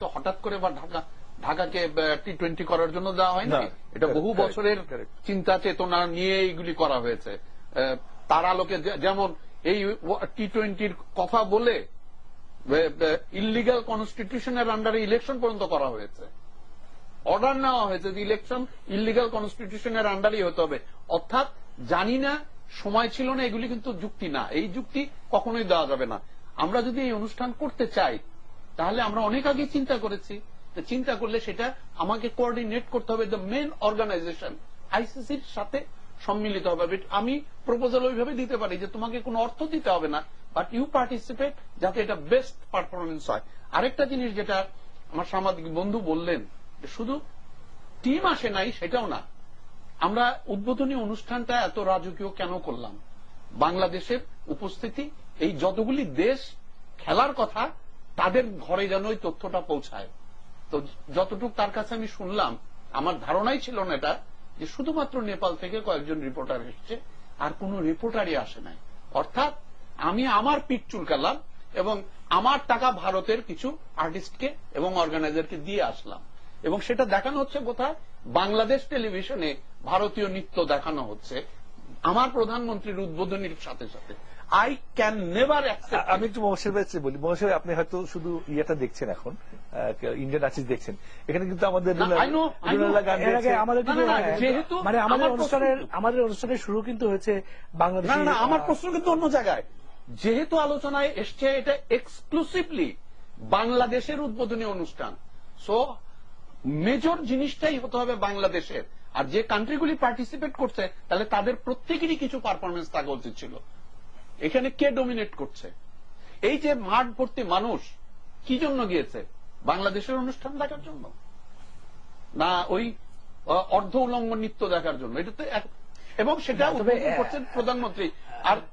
তো হঠাৎ করে বা ঢাকা ঢাকাকে টি টোয়েন্টি করার জন্য দেওয়া হয় না না, এটা বহু বছরের চিন্তা চেতনা নিয়ে এইগুলি করা হয়েছে। তার আলোকে যেমন এই টি টোয়েন্টির কথা বলে ইলিগাল কনস্টিটিউশনের আন্ডারে ইলেকশন পর্যন্ত করা হয়েছে। অর্ডার নেওয়া হয়েছে যে ইলেকশন ইলিগাল কনস্টিটিউশনের আন্ডারই হতে হবে। অর্থাৎ জানি না সময় ছিল না এগুলি কিন্তু যুক্তি না। এই যুক্তি কখনোই দেওয়া যাবে না। আমরা যদি এই অনুষ্ঠান করতে চাই তাহলে আমরা অনেক আগে চিন্তা করেছি চিন্তা করলে সেটা আমাকে কোঅর্ডিনেট করতে হবে দ্য মেন অর্গানাইজেশন আইসিসির সাথে সম্মিলিত হবে। আমি প্রপোজাল ওইভাবে দিতে পারি যে তোমাকে কোনো অর্থ দিতে হবে না বাট ইউ পার্টিসিপেট যাতে এটা বেস্ট পারফরমেন্স হয়। আরেকটা জিনিস যেটা আমার সাংবাদিক বন্ধু বললেন শুধু টিম আসে নাই, সেটাও না। আমরা উদ্বোধনী অনুষ্ঠানটা এত রাজকীয় কেন করলাম? বাংলাদেশের উপস্থিতি, এই যতগুলি দেশ খেলার কথা তাদের ঘরে যেন ওই তথ্যটা পৌঁছায়। তো যতটুকু তার কাছে আমি শুনলাম, আমার ধারণাই ছিল না এটা, যে শুধুমাত্র নেপাল থেকে কয়েকজন রিপোর্টার এসছে, আর কোন রিপোর্টারই আসে নাই। অর্থাৎ আমি আমার পিঠ চুলকালাম এবং আমার টাকা ভারতের কিছু আর্টিস্টকে এবং অর্গানাইজারকে দিয়ে আসলাম। এবং সেটা দেখানো হচ্ছে কোথায়? বাংলাদেশ টেলিভিশনে ভারতীয় নৃত্য দেখানো হচ্ছে। আমার প্রধানমন্ত্রীর উদ্বোধনীর সাথে সাথে। আই ক্যান নেভার অ্যাকসেপ্ট আমি একটু মহেশের কাছে বলি মহেশের ভাই, আপনি হয়তো শুধু ইয়েটা দেখছেন এখন ইন্ডিয়ান আর্টিস্ট দেখছেন। এখানে কিন্তু আমাদের যেহেতু মানে আমাদের অনুষ্ঠানের আমাদের অনুষ্ঠানের শুরু কিন্তু হয়েছে বাংলাদেশ না না আমার প্রশ্ন কিন্তু অন্য জায়গায়। যেহেতু আলোচনায় এসছে এটা এক্সক্লুসিভলি বাংলাদেশের উদ্বোধনী অনুষ্ঠান। সো মেজর জিনিসটাই হতে হবে বাংলাদেশের। আর যে কান্ট্রিগুলি পার্টিসিপেট করছে তাহলে তাদের প্রত্যেকেরই কিছু পারফরমেন্স থাকা উচিত ছিল। এখানে কে ডোমিনেট করছে? এই যে মাঠ ভর্তি মানুষ কি জন্য গিয়েছে? বাংলাদেশের অনুষ্ঠান দেখার জন্য? না ওই অর্ধ উলঙ্গ নৃত্য দেখার জন্য? এটা তো এবং সেটা করছেন প্রধানমন্ত্রী। আর